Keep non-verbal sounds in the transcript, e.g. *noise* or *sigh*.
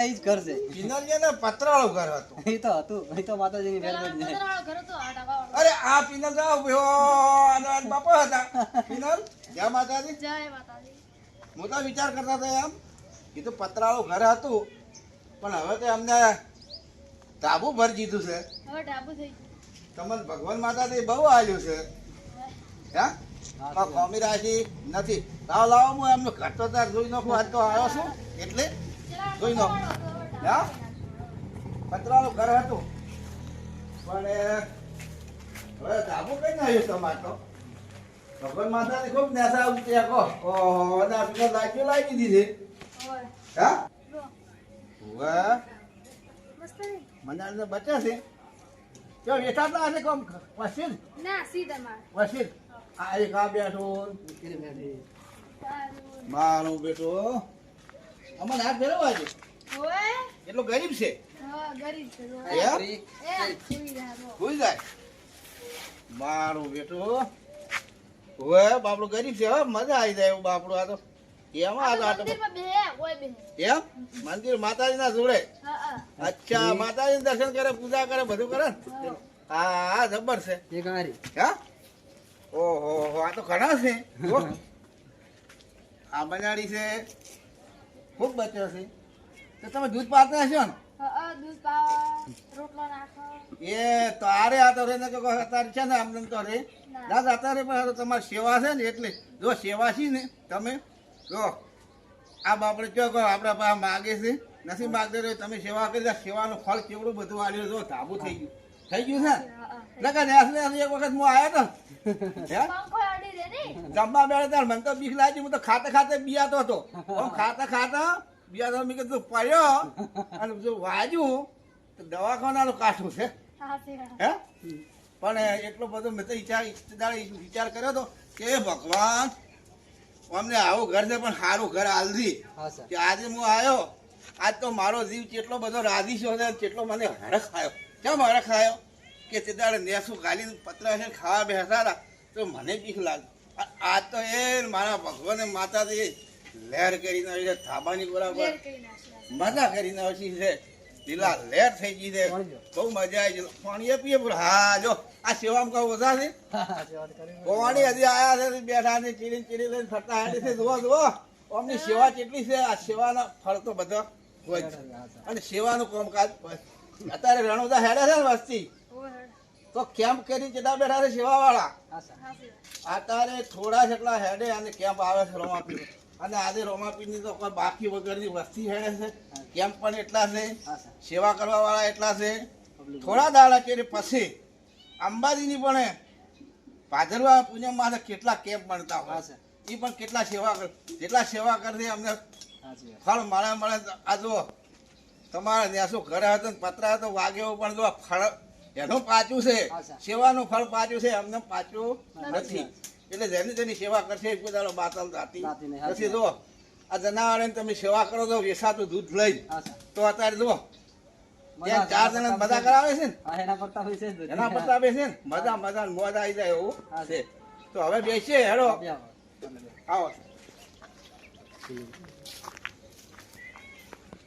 એ જ ઘર હતું. એ તો હતું. એ તો માતાજીની પેલા મહેરબાની છે. પતરાવાળો ઘર હતો, અરે આ પિનલ તો ઉભ્યો બાપા હતા. પિનલ જય માતાજી. જય માતાજી. હું તો વિચાર કરતા હતા એમ પતરાળું ઘર હતું પણ હવે તો અમને ધાબુ ભર દીધું છે. હવે ઢાબુ થઈ તમને ભગવાન માતાજી બહુ આવ્યું છે. હે? કોમી રાશિ નથી. લાવો લાવો હું એમનો તો તાર જોઈ નાખું. આજ તો આવ્યો છું. એટલે જોઈ લો. હા? ઢાબુ ઘર હતું. પણ હવે ધાબુ કઈ આવ્યું તમારે તો? ભગવાન માતાજી ખૂબ નેસા ઓહો અને આપણે લાગ્યું લાગી દીધી હા? વાહ મને આજે બચે છે? કેમ વેઠાતા હશે કોમ વસીલ. ના સીધા માર વસીલ. આ એક આ બેઠું. મારું બેટું. અમને હાથ ફેરવવા છે. ઓવે. એટલો ગરીબ છે. હા, ગરીબ છે. ભૂલ જાય. મારું બેટું હવે બાપડું ગરીબ છે હો. મજા આવી જાય એવું બાપડું આ તો. એમાં આ તો. એમ? મંદિર માતાજી ના જોડે? હા, હા. અચ્છા માતાજી દર્શન કરે પૂજા કરે બધું કરે હા. હા જબર છે. હા? ઓહો હો આ તો ઘણા છે. *laughs* આ બનાડી છે. ખૂબ બચ્યો છે તો તમે દૂધ પાતા હશો ને. એ તો આરે આ તો રે ને અત્યારે છે ને આમને તો રે. દાદા અત્યારે પણ તમારી સેવા છે ને એટલે જો સેવા છે ને તમે જો આ બાપડે જો કહો આપણા પાસે માગે છે નથી માગતો રહ્યો તમે સેવા કરી દો. સેવાનું ફળ કેવડું બધું આવ્યું જો ધાબુ થઈ ગયું થઈ ગયું છે ને હા, હા. લગા નેસ નેસ એક વખત હું આવ્યો હતો હે? જમવા બેઠા ત્યારે મને તો બીક લાગી હું તો ખાતે ખાતે બિયાતો હતો. હું ખાતા ખાતા બિયાતો મેં કીધું પડ્યો. અને જો વાજ્યું. તો દવાખાનાનું કાઠું છે. હા, છે, હા. હે? પણ એટલો બધો મેં તો વિચાર વિચાર કર્યો હતો કે ભગવાન અમને આવું ઘર છે પણ સારું ઘર હાલધી કે આજે હું આવ્યો આજ તો મારો જીવ કેટલો બધો રાજી છે અને કેટલો મને હરખ આવ્યો. કેમ હરખ આવ્યો? કે તે દાડે નેસું ગાલીને પતરા છે ખાવા બેસતા હતા તો મને બીક લાગી. આ- આજ તો એ મારા ભગવાન અને માતાજી લહેર કરી નાખી છે થાબાની બરાબર. કરી. મજા કરીને આવી છે. લીલા લહેર થઈ ગઈ છે. બહુ મજા આવી છે પાણી પીએ પૂરું હા જો આ સેવામાં કહું બધા છે? સેવા કરી પાણી હજી આયા છે બેઠા છે ચીડી ચીડી લઈને ફરતા હાડી છે. જુઓ જુઓ. અમની સેવા કેટલી છે? આ સેવાના ફળ તો બધા હોય અને સેવાનું કામકાજ. અત્યારે રણુદા હેડે છે ને વસ્તી. તો કેમ્પ કરી કેટલા બેઠા છે સેવા વાળા. અત્યારે થોડા જેટલા હેડે અને કેમ્પ આવે છે રોમાપીર અને આજે રોમાપીરની તો કોઈ બાકી વગરની વસ્તી હેડે છે. કેમ્પ પણ એટલા છે. સેવા કરવા વાળા એટલા છે. થોડા દાડા કે પછી અંબાજીની પણ ભાદરવા પૂનમમાં કેટલા કેમ્પ બનતા હોય. છે એ પણ કેટલા સેવા કર જેટલા સેવા કરશે અમને ફળ મળે મળે. આ જો તમારા શું ઘરે હતો ને પતરા હતો વાગે એવું પણ જો ફળ એનું પાછું છે. સેવાનું ફળ પાછું છે અમને પાછું નથી. એટલે જેની તેની સેવા કરશે એક બધા બાતલ જાતી. નથી જો આ જનાવરને તમે સેવા કરો તો વેસાતું દૂધ લઈ તો અત્યારે જો ચાર જણા બધા કરાવે છે ને? એના પતલા બેસે ને મજા મજા મોજ આવી જાય એવું છે. તો હવે બેસીએ હેડો. આવો.